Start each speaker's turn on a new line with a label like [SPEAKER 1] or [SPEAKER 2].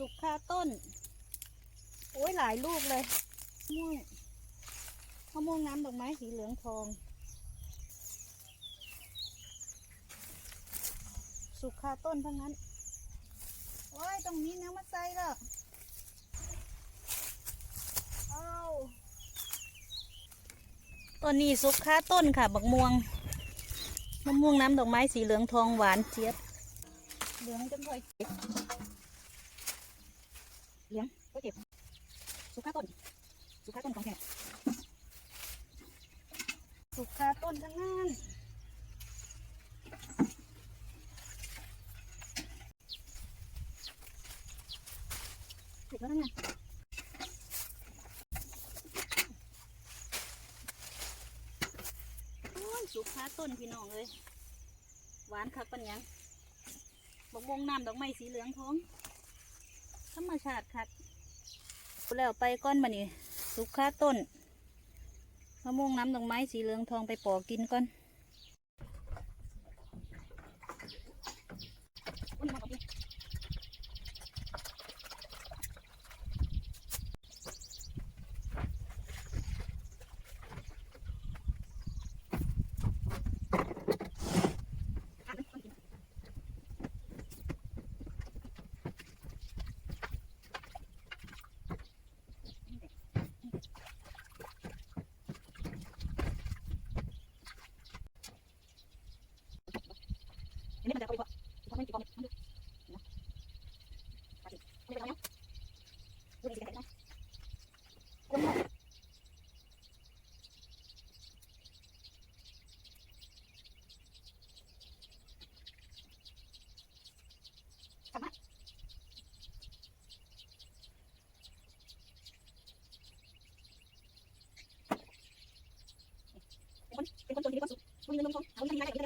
[SPEAKER 1] สุกคาต้น โอ้ยหลายลูกเลยม่วงมะม่วงน้ำดอกไม้สีเหลืองทอง สุกคาต้นทั้งนั้น โอ้ย ตรงนี้น้ำมาใส่แล้วเอาต้นนี้สุกคาต้นค่ะ บักม่วง มะม่วงน้ำดอกไม้สีเหลืองทองหวานเจี๊ยบ เหลืองจนพอยเจ็บเหลืองก็เจ็บ สุกคาต้น สุกคาต้นของแกสุกคาต้นทั้งนั้นสุกแล้วนะโอ้ยสุกคาต้นพี่น้องเลยหวานคักปัญญังบกมงน้ำดอกไม้สีเหลืองท้องธรรมชาติคักแล้วไปก้อนมานี่ สุกคาต้นมะม่วงน้ำดอกไม้สีเหลืองทองไปปอกกินก่อนอุ๊ยมาปอกกินอะไปกิน อันนี้มันจะเอาไปพอพอไม่กี่กองมันดูนะไปสิไม่เป็นไรนะ ดูดีสิกันนะคนมองกลับมาเป็นคนเป็นคนจนทีคนสุข